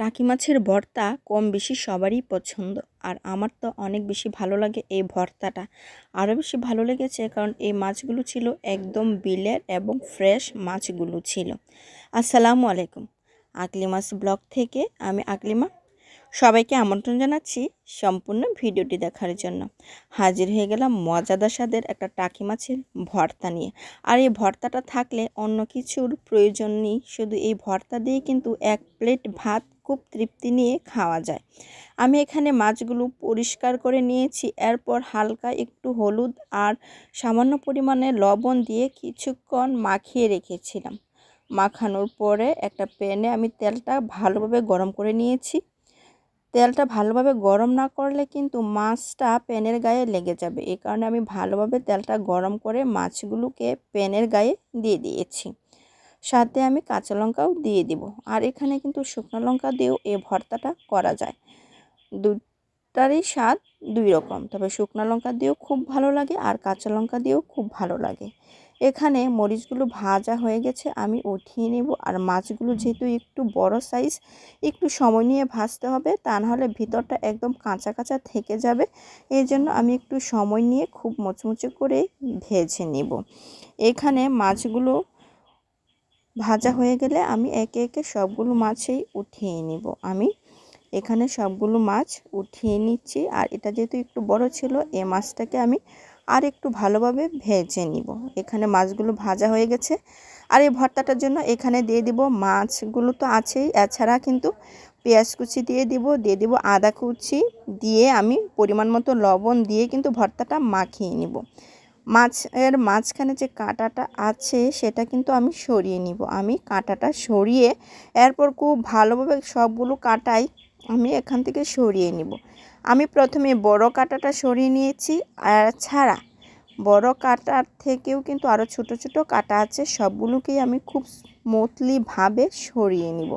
টাকি মাছের ভর্তা কম বেশি সবারই পছন্দ। আর আমার তো অনেক বেশি ভালো লাগে এই ভর্তাটা। আরও বেশি ভালো লেগেছে কারণ এই মাছগুলো ছিল একদম বিলের এবং ফ্রেশ মাছগুলো ছিল। আসসালামু আলাইকুম। আকলিমাস ব্লগ থেকে আমি আকলিমা সবাইকে আমন্ত্রণ জানাচ্ছি সম্পূর্ণ ভিডিওটি দেখার জন্য। হাজির হয়ে গেলাম মজাদার স্বাদের একটা টাকি মাছের ভর্তা নিয়ে। আর এই ভর্তাটা থাকলে অন্য কিছুর প্রয়োজন নেই, শুধু এই ভর্তা দিয়ে কিন্তু এক প্লেট ভাত খুব তৃপ্তি নিয়ে খাওয়া যায়। আমি এখানে মাছগুলো পরিষ্কার করে নিয়েছি, এরপর হালকা একটু হলুদ আর সামান্য পরিমাণে লবণ দিয়ে কিছুক্ষণ মাখিয়ে রেখেছিলাম। মাখানোর পরে একটা প্যানে আমি তেলটা ভালোভাবে গরম করে নিয়েছি। তেলটা ভালোভাবে গরম না করলে কিন্তু মাছটা প্যানের গায়ে লেগে যাবে। এই কারণে আমি ভালোভাবে তেলটা গরম করে মাছগুলোকে প্যানের গায়ে দিয়ে দিয়েছি। সাথে আমি কাঁচা লঙ্কাও দিয়ে দিব। আর এখানে কিন্তু শুকনো লঙ্কা দিয়েও এই ভর্তাটা করা যায়। দুটারই স্বাদ দুই রকম। তবে শুকনো লঙ্কা দিয়েও খুব ভালো লাগে আর কাঁচা লঙ্কা দিয়েও খুব ভালো লাগে। এখানে মরিচগুলো ভাজা হয়ে গেছে, আমি উঠিয়ে নেব। আর মাছগুলো যেহেতু একটু বড় সাইজ একটু সময় নিয়ে ভাজতে হবে, তা নাহলে ভিতরটা একদম কাঁচা কাঁচা থেকে যাবে। এই জন্য আমি একটু সময় নিয়ে খুব মুচমুচে করে ভেজে নেব। এখানে মাছগুলো ভাজা হয়ে গেলে আমি একে একে সবগুলো মাছেই উঠিয়ে নেব। আমি এখানে সবগুলো মাছ উঠিয়ে নিচ্ছি। আর এটা যেহেতু একটু বড় ছিল, এ মাছটাকে আমি আর একটু ভালোভাবে ভেজে নিব। এখানে মাছগুলো ভাজা হয়ে গেছে। আর এই ভর্তাটার জন্য এখানে দিয়ে দিব মাছগুলো তো আছেই, এছাড়া কিন্তু পেঁয়াজ কুচি দিয়ে দিব দিয়ে দিব আদা কুচি, দিয়ে আমি পরিমাণ মতো লবণ দিয়ে কিন্তু ভর্তাটা মাখিয়ে নিব। মাছের মাঝখানে যে কাঁটাটা আছে সেটা কিন্তু আমি সরিয়ে নিব। আমি কাঁটাটা সরিয়ে এরপর খুব ভালোভাবে সবগুলো কাটাই আমি এখান থেকে সরিয়ে নিব। আমি প্রথমে বড় কাঁটাটা সরিয়ে নিয়েছি। আর ছাড়া বড় কাঁটার থেকেও কিন্তু আরও ছোট ছোট কাঁটা আছে, সবগুলোকেই আমি খুব স্মুথলিভাবে সরিয়ে নিব।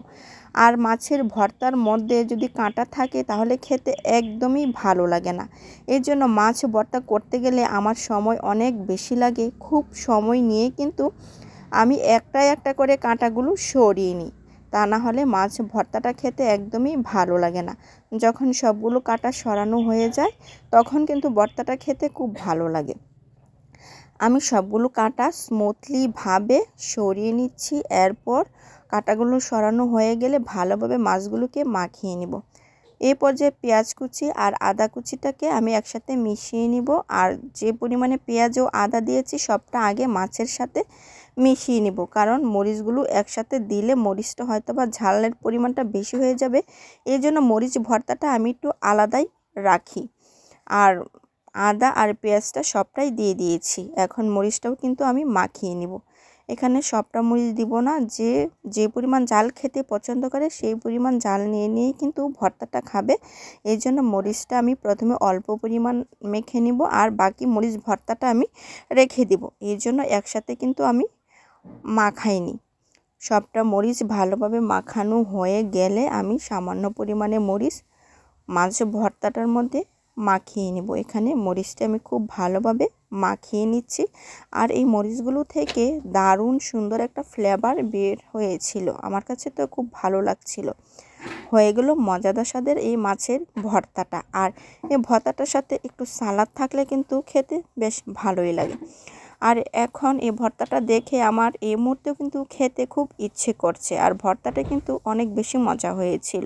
আর মাছের ভর্তার মধ্যে যদি কাঁটা থাকে তাহলে খেতে একদমই ভালো লাগে না। এর জন্য মাছ ভর্তা করতে গেলে আমার সময় অনেক বেশি লাগে। খুব সময় নিয়ে কিন্তু আমি একটা একটা করে কাঁটাগুলো সরিয়ে নিই। তা না হলে মাছ ভর্তাটা খেতে একদমই ভালো লাগে না। যখন সবগুলো কাটা সরানো হয়ে যায়, তখন কিন্তু ভর্তাটা খেতে খুব ভালো লাগে। আমি সবগুলো কাটা স্মুথলিভাবে সরিয়ে নিচ্ছি। এরপর কাটাগুলো সরানো হয়ে গেলে ভালোভাবে মাছগুলোকে মাখিয়ে নিব। এই পর্যায়ে পেঁয়াজ কুচি আর আদা কুচিটাকে আমি একসাথে মিশিয়ে নিব। আর যে পরিমাণে পেঁয়াজ ও আদা দিয়েছি, সবটা আগে মাছের সাথে মিশিয়ে নিব। কারণ মরিচগুলো একসাথে দিলে মরিচটা হয়তো বা ঝালের পরিমাণটা বেশি হয়ে যাবে। এই জন্য মরিচ ভর্তাটা আমি একটু আলাদাই রাখি। আর আদা আর পেঁয়াজটা সবটাই দিয়ে দিয়েছি। এখন মরিচটাও কিন্তু আমি মাখিয়ে নিব। এখানে সবটা মরিচ দিব না। যে যে পরিমাণ জাল খেতে পছন্দ করে সেই পরিমাণ জাল নিয়ে নিয়েই কিন্তু ভর্তাটা খাবে। এই জন্য মরিচটা আমি প্রথমে অল্প পরিমাণ মেখে নিব আর বাকি মরিচ ভর্তাটা আমি রেখে দিব। এই জন্য একসাথে কিন্তু আমি মাখাইনি। সবটা মরিচ ভালোভাবে মাখানো হয়ে গেলে আমি সামান্য পরিমাণে মরিচ, মাছ ভর্তাটার মধ্যে মাখিয়ে নেব। এখানে মরিচটা আমি খুব ভালোভাবে মাখিয়ে নিচ্ছি। আর এই মরিচগুলো থেকে দারুণ সুন্দর একটা ফ্লেভার বের হয়েছিল। আমার কাছে তো খুব ভালো লাগছিল। হয়ে গেল মজাদার স্বাদের এই মাছের ভর্তাটা। আর এই ভর্তাটার সাথে একটু সালাদ থাকলে কিন্তু খেতে বেশ ভালোই লাগে। আর এখন এই ভর্তাটা দেখে আমার এই মুহূর্তেও কিন্তু খেতে খুব ইচ্ছে করছে। আর ভর্তাটা কিন্তু অনেক বেশি মজা হয়েছিল।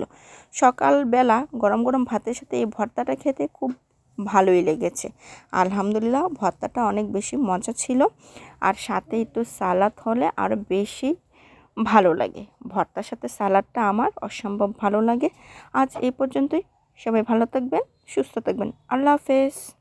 সকালবেলা গরম গরম ভাতের সাথে এই ভর্তাটা খেতে খুব ভালোই লেগেছে। আলহামদুলিল্লাহ, ভর্তাটা অনেক বেশি মজা ছিল। আর সাথে একটু সালাদ হলে আরও বেশি ভালো লাগে। ভর্তার সাথে সালাডটা আমার অসম্ভব ভালো লাগে। আজ এই পর্যন্তই। সবাই ভালো থাকবেন, সুস্থ থাকবেন। আল্লাহ হাফেজ।